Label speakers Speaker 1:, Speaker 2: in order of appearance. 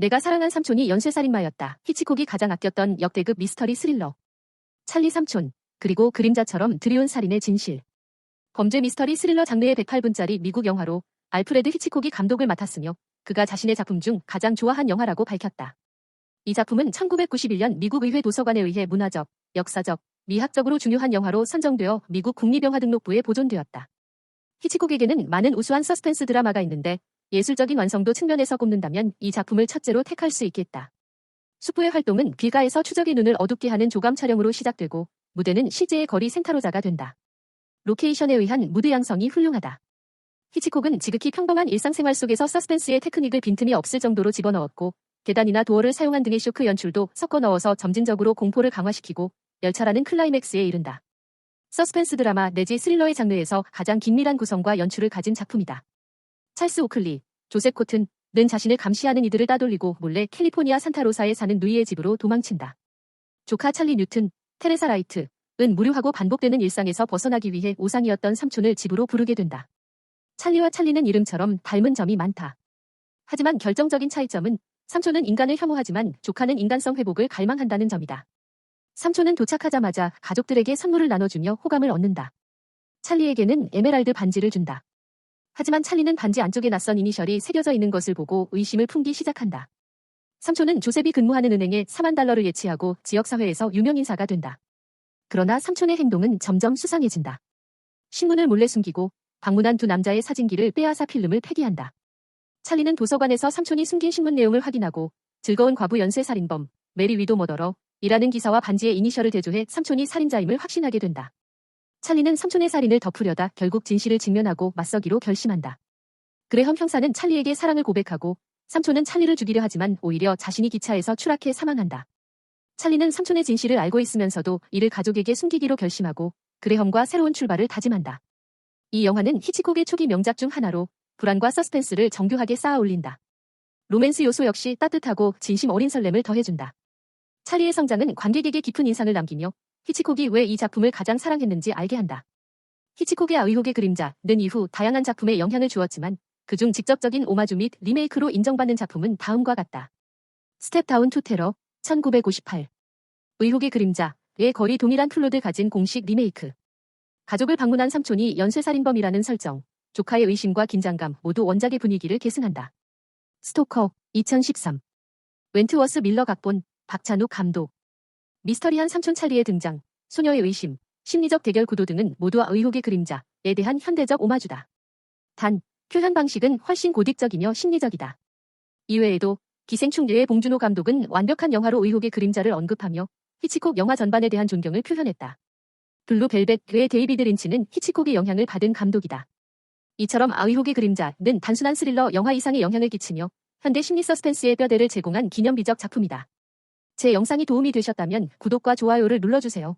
Speaker 1: 내가 사랑한 삼촌이 연쇄살인마였다. 히치콕이 가장 아꼈던 역대급 미스터리 스릴러. 찰리 삼촌, 그리고 그림자처럼 드리운 살인의 진실. 범죄 미스터리 스릴러 장르의 108분짜리 미국 영화로 알프레드 히치콕이 감독을 맡았으며 그가 자신의 작품 중 가장 좋아한 영화라고 밝혔다. 이 작품은 1991년 미국 의회 도서관에 의해 문화적, 역사적, 미학적으로 중요한 영화로 선정되어 미국 국립영화 등록부에 보존되었다. 히치콕에게는 많은 우수한 서스펜스 드라마가 있는데 예술적인 완성도 측면에서 꼽는다면 이 작품을 첫째로 택할 수 있겠다. 수프의 활동은 길가에서 추적의 눈을 어둡게 하는 조감 촬영으로 시작되고 무대는 실제의 거리 센타로자가 된다. 로케이션에 의한 무드 양성이 훌륭하다. 히치콕은 지극히 평범한 일상생활 속에서 서스펜스의 테크닉을 빈틈이 없을 정도로 집어넣었고 계단이나 도어를 사용한 등의 쇼크 연출도 섞어 넣어서 점진적으로 공포를 강화시키고 열차라는 클라이맥스에 이른다. 서스펜스 드라마 내지 스릴러의 장르에서 가장 긴밀한 구성과 연출을 가진 작품이다. 찰스 오클리, 조셉 코튼 는 자신을 감시하는 이들을 따돌리고 몰래 캘리포니아 산타로사에 사는 누이의 집으로 도망친다. 조카 찰리 뉴튼, 테레사 라이트, 은 무료하고 반복되는 일상에서 벗어나기 위해 오상이었던 삼촌을 집으로 부르게 된다. 찰리와 찰리는 이름처럼 닮은 점이 많다. 하지만 결정적인 차이점은 삼촌은 인간을 혐오하지만 조카는 인간성 회복을 갈망한다는 점이다. 삼촌은 도착하자마자 가족들에게 선물을 나눠주며 호감을 얻는다. 찰리에게는 에메랄드 반지를 준다. 하지만 찰리는 반지 안쪽에 낯선 이니셜이 새겨져 있는 것을 보고 의심을 품기 시작한다. 삼촌은 조셉이 근무하는 은행에 4만 달러를 예치하고 지역사회에서 유명인사가 된다. 그러나 삼촌의 행동은 점점 수상해진다. 신문을 몰래 숨기고 방문한 두 남자의 사진기를 빼앗아 필름을 폐기한다. 찰리는 도서관에서 삼촌이 숨긴 신문 내용을 확인하고 즐거운 과부 연쇄살인범 메리 위도 머더러 이라는 기사와 반지의 이니셜을 대조해 삼촌이 살인자임을 확신하게 된다. 찰리는 삼촌의 살인을 덮으려다 결국 진실을 직면하고 맞서기로 결심한다. 그레험 형사는 찰리에게 사랑을 고백하고 삼촌은 찰리를 죽이려 하지만 오히려 자신이 기차에서 추락해 사망한다. 찰리는 삼촌의 진실을 알고 있으면서도 이를 가족에게 숨기기로 결심하고 그레험과 새로운 출발을 다짐한다. 이 영화는 히치콕의 초기 명작 중 하나로 불안과 서스펜스를 정교하게 쌓아 올린다. 로맨스 요소 역시 따뜻하고 진심 어린 설렘을 더해준다. 찰리의 성장은 관객에게 깊은 인상을 남기며 히치콕이 왜 이 작품을 가장 사랑했는지 알게 한다. 히치콕의 의혹의 그림자는 이후 다양한 작품에 영향을 주었지만 그중 직접적인 오마주 및 리메이크로 인정받는 작품은 다음과 같다. 스텝다운 투 테러 1958 의혹의 그림자의 거리 동일한 플롯을 가진 공식 리메이크 가족을 방문한 삼촌이 연쇄살인범이라는 설정 조카의 의심과 긴장감 모두 원작의 분위기를 계승한다. 스토커 2013 웬트워스 밀러 각본 박찬욱 감독. 미스터리한 삼촌 찰리의 등장, 소녀의 의심, 심리적 대결 구도 등은 모두와 의혹의 그림자에 대한 현대적 오마주다. 단, 표현 방식은 훨씬 고딕적이며 심리적이다. 이외에도 기생충 의 봉준호 감독은 완벽한 영화로 의혹의 그림자를 언급하며 히치콕 영화 전반에 대한 존경을 표현했다. 블루벨벳의 데이비드 린치는 히치콕의 영향을 받은 감독이다. 이처럼 아의혹의 그림자는 단순한 스릴러 영화 이상의 영향을 끼치며 현대 심리 서스펜스의 뼈대를 제공한 기념비적 작품이다. 제 영상이 도움이 되셨다면 구독과 좋아요를 눌러주세요.